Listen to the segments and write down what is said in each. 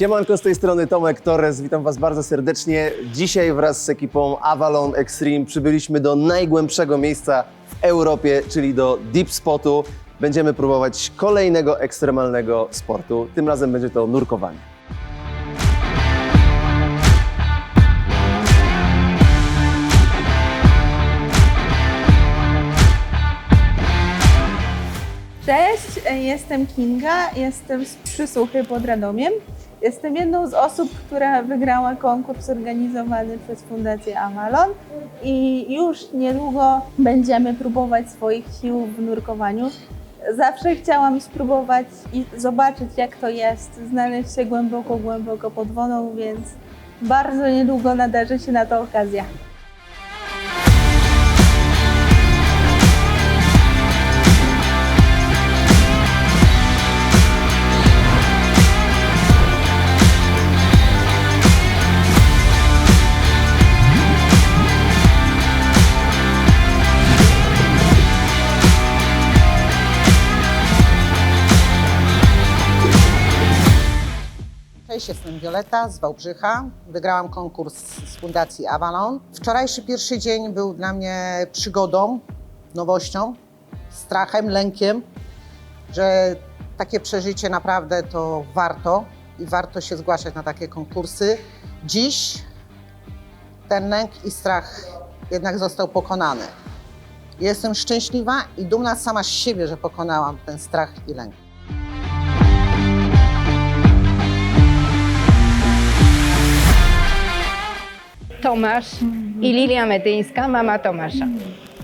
Siemanko, z tej strony Tomek Torres, witam Was bardzo serdecznie. Dzisiaj wraz z ekipą Avalon Extreme przybyliśmy do najgłębszego miejsca w Europie, czyli do Deep Spotu. Będziemy próbować kolejnego ekstremalnego sportu, tym razem będzie to nurkowanie. Jestem Kinga, jestem z Przysłuchy pod Radomiem. Jestem jedną z osób, która wygrała konkurs organizowany przez Fundację Avalon i już niedługo będziemy próbować swoich sił w nurkowaniu. Zawsze chciałam spróbować i zobaczyć, jak to jest, znaleźć się głęboko, głęboko pod wodą, więc bardzo niedługo nadarzy się na to okazja. Cześć, jestem Wioleta z Wałbrzycha. Wygrałam konkurs z Fundacji Avalon. Wczorajszy pierwszy dzień był dla mnie przygodą, nowością, strachem, lękiem, że takie przeżycie naprawdę to warto i warto się zgłaszać na takie konkursy. Dziś ten lęk i strach jednak został pokonany. Jestem szczęśliwa i dumna sama z siebie, że pokonałam ten strach i lęk. Tomasz i Lilia Medyńska, mama Tomasza.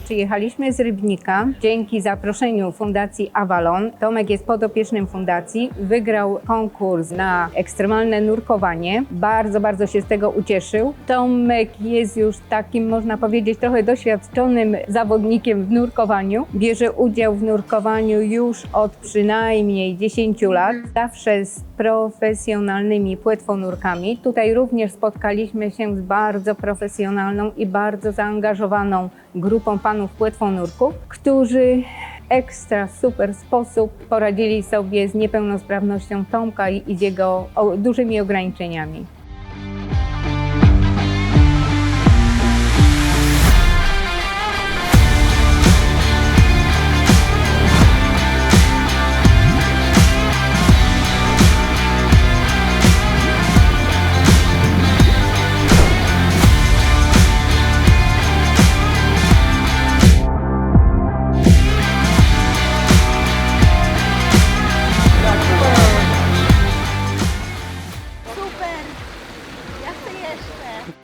Przyjechaliśmy z Rybnika dzięki zaproszeniu Fundacji Avalon. Tomek jest podopiecznym fundacji, wygrał konkurs na ekstremalne nurkowanie. Bardzo, bardzo się z tego ucieszył. Tomek jest już takim, można powiedzieć, trochę doświadczonym zawodnikiem w nurkowaniu. Bierze udział w nurkowaniu już od przynajmniej 10 lat. Zawsze z profesjonalnymi płetwonurkami. Tutaj również spotkaliśmy się z bardzo profesjonalną i bardzo zaangażowaną grupą panów płetwonurków, którzy ekstra super sposób poradzili sobie z niepełnosprawnością Tomka i jego dużymi ograniczeniami.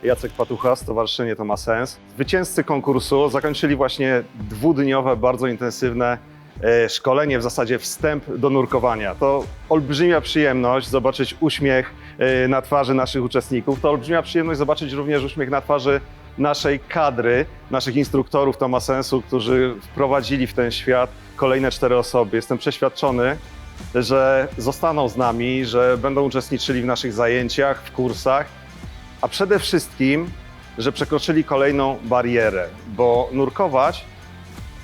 Jacek Patucha, Stowarzyszenie To ma sens. Zwycięzcy konkursu zakończyli właśnie dwudniowe, bardzo intensywne e, szkolenie, w zasadzie wstęp do nurkowania. To olbrzymia przyjemność zobaczyć uśmiech e, na twarzy naszych uczestników. To olbrzymia przyjemność zobaczyć również uśmiech na twarzy naszej kadry, naszych instruktorów To ma sensu, którzy wprowadzili w ten świat kolejne cztery osoby. Jestem przeświadczony, że zostaną z nami, że będą uczestniczyli w naszych zajęciach, w kursach, a przede wszystkim, że przekroczyli kolejną barierę, bo nurkować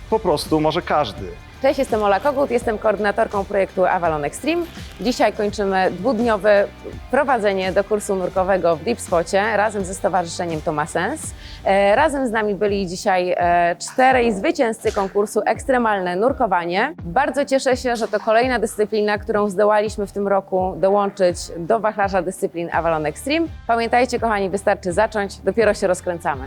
po prostu może każdy. Cześć, jestem Ola Kogut, jestem koordynatorką projektu Avalon Extreme. Dzisiaj kończymy dwudniowe prowadzenie do kursu nurkowego w Deep Spocie razem ze Stowarzyszeniem To ma sens. E, Razem z nami byli dzisiaj e, czterej zwycięzcy konkursu Ekstremalne Nurkowanie. Bardzo cieszę się, że to kolejna dyscyplina, którą zdołaliśmy w tym roku dołączyć do wachlarza dyscyplin Avalon Extreme. Pamiętajcie kochani, wystarczy zacząć, dopiero się rozkręcamy.